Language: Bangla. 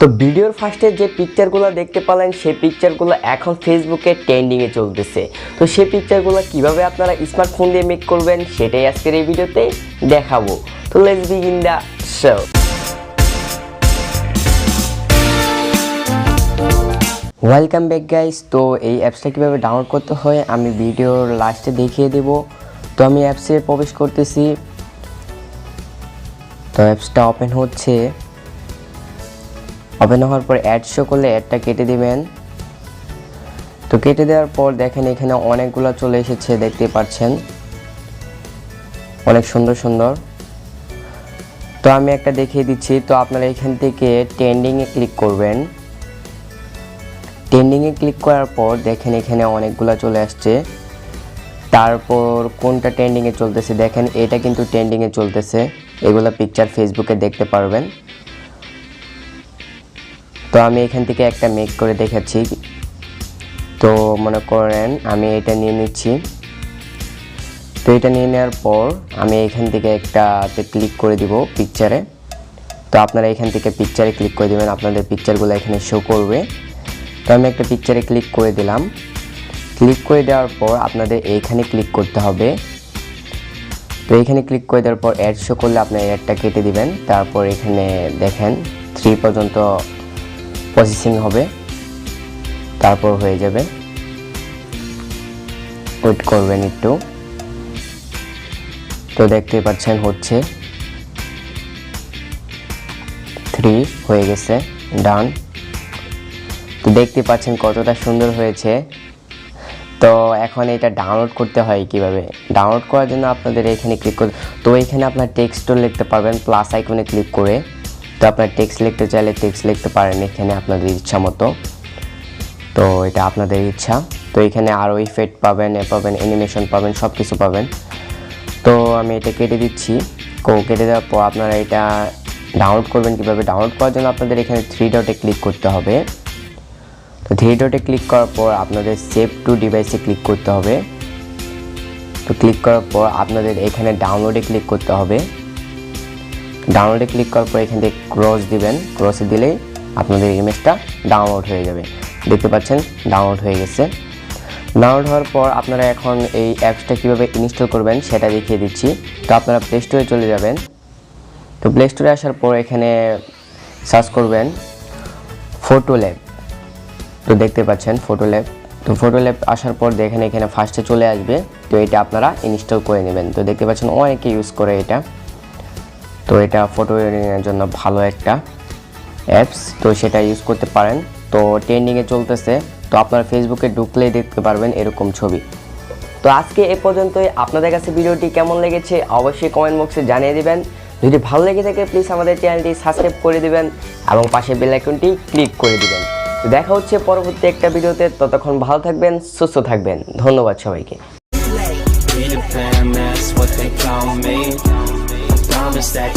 তো ভিডিওর ফার্স্টে যে পিকচারগুলো দেখতে পেলেন, সেই পিকচারগুলো এখন ফেসবুকে ট্রেন্ডিংয়ে চলতেছে। তো সেই পিকচারগুলো কীভাবে আপনারা স্মার্টফোন দিয়ে মেক করবেন, সেটাই আজকের এই ভিডিওতে দেখাবো। তো let's begin the show welcome back guys তো এই অ্যাপসটা কীভাবে ডাউনলোড করতে হয়, আমি ভিডিওর লাস্টে দেখিয়ে দেব। তো আমি অ্যাপসে প্রবেশ করতেছি। তো অ্যাপসটা ওপেন হচ্ছে। ওপেন হওয়ার পর অ্যাড শো করলে অ্যাডটা কেটে দিবেন। তো কেটে দেওয়ার পর দেখেন এখানে অনেকগুলো চলে এসেছে, দেখতে পাচ্ছেন। অনেক সুন্দর সুন্দর। তো আমি একটা দেখিয়ে দিচ্ছি, তো আপনারা এখান থেকে ট্রেন্ডিংয়ে ক্লিক করবেন। ট্রেন্ডিংয়ে ক্লিক করার পর দেখেন এখানে অনেকগুলো চলে আসছে। তারপর কোনটা ট্রেন্ডিংয়ে চলতেছে, দেখেন এটা কিন্তু ট্রেন্ডিংয়ে চলতেছে। এগুলো পিকচার ফেসবুকে দেখতে পারবেন। তো আমি এখান থেকে একটা মেক করে দেখাচ্ছি। তো মনে করেন আমি এটা নিয়ে নিচ্ছি। তো এটা নিয়ে নেওয়ার পর আমি এখান থেকে একটাতে ক্লিক করে দিব পিকচারে তো আপনারা এখান থেকে পিকচারে ক্লিক করে দেবেন, আপনাদের পিকচারগুলো এখানে শো করবে। তো আমি একটা পিকচারে ক্লিক করে দিলাম। ক্লিক করে দেওয়ার পর আপনাদের এইখানে ক্লিক করতে হবে। তো এখানে ক্লিক করে দেওয়ার পর অ্যাড শো করলে আপনার অ্যাডটা কেটে দিবেন। তারপর এখানে দেখেন থ্রি পর্যন্ত প্রসেসিং হবে। তারপর হয়ে যাবে। ওয়েট করবেন একটু। তো দেখতে পাচ্ছেন হচ্ছে থ্রি হয়ে গেছে ডান তো দেখতে পাচ্ছেন কতটা সুন্দর হয়েছে। তো এখন এটা ডাউনলোড করতে হয় কীভাবে? ডাউনলোড করার জন্য আপনাদের এখানে ক্লিক করতে তো এখানে আপনার টেক্সটও লিখতে পারবেন প্লাস আইকনে ক্লিক করে। তো আপনার টেক্সট লিখতে চাইলে টেক্সট লিখতে পারেন, এখানে আপনাদের ইচ্ছা মতো। তো এটা আপনাদের ইচ্ছা। তো এখানে আরও ইফেক্ট পাবেন, এ পাবেন অ্যানিমেশন পাবেন সব কিছু পাবেন। তো আমি এটা কেটে দিচ্ছি। কেটে দেওয়ার পর আপনারা এটা ডাউনলোড করবেন কীভাবে? ডাউনলোড করার জন্য আপনাদের এখানে থ্রি ডটে ক্লিক করতে হবে। তো থ্রি ডটে ক্লিক করার পর আপনাদের সেভ টু ডিভাইসে ক্লিক করতে হবে। তো ক্লিক করার পর আপনাদের এখানে ডাউনলোডে ক্লিক করতে হবে। ডাউনলোডে ক্লিক করার পর এখান থেকে ক্রস দিবেন ক্রসে দিলেই আপনাদের ইমেজটা ডাউনলোড হয়ে যাবে। দেখতে পাচ্ছেন ডাউনলোড হয়ে গেছে। ডাউনলোড হওয়ার পর আপনারা এখন এই অ্যাপসটা কীভাবে ইনস্টল করবেন সেটা দেখিয়ে দিচ্ছি। তো আপনারা প্লে স্টোরে চলে যাবেন। তো প্লে স্টোরে আসার পর এখানে সার্চ করবেন ফটো ল্যাব তো দেখতে পাচ্ছেন ফটো ল্যাব তো ফটো ল্যাব আসার পর দেখেন এখানে ফার্স্টে চলে আসবে। তো এটা আপনারা ইনস্টল করে নেবেন। তো দেখতে পাচ্ছেন অনেকে ইউজ করে এটা। তো এটা ফটো এডিটিংয়ের জন্য ভালো একটা অ্যাপস তো সেটা ইউজ করতে পারেন। তো ট্রেন্ডিংয়ে চলতেছে, তো আপনার ফেসবুকে ঢুকলেই দেখতে পারবেন এরকম ছবি। তো আজকে এ পর্যন্তই। আপনাদের কাছে ভিডিওটি কেমন লেগেছে অবশ্যই কমেন্ট বক্সে জানিয়ে দিবেন। যদি ভালো লেগে থাকে প্লিজ আমাদের চ্যানেলটি সাবস্ক্রাইব করে দিবেন এবং পাশে বেল আইকনটি ক্লিক করে দিবেন। দেখা হচ্ছে পরবর্তী একটা ভিডিওতে। ততক্ষণ ভালো থাকবেন, সুস্থ থাকবেন। ধন্যবাদ সবাইকে।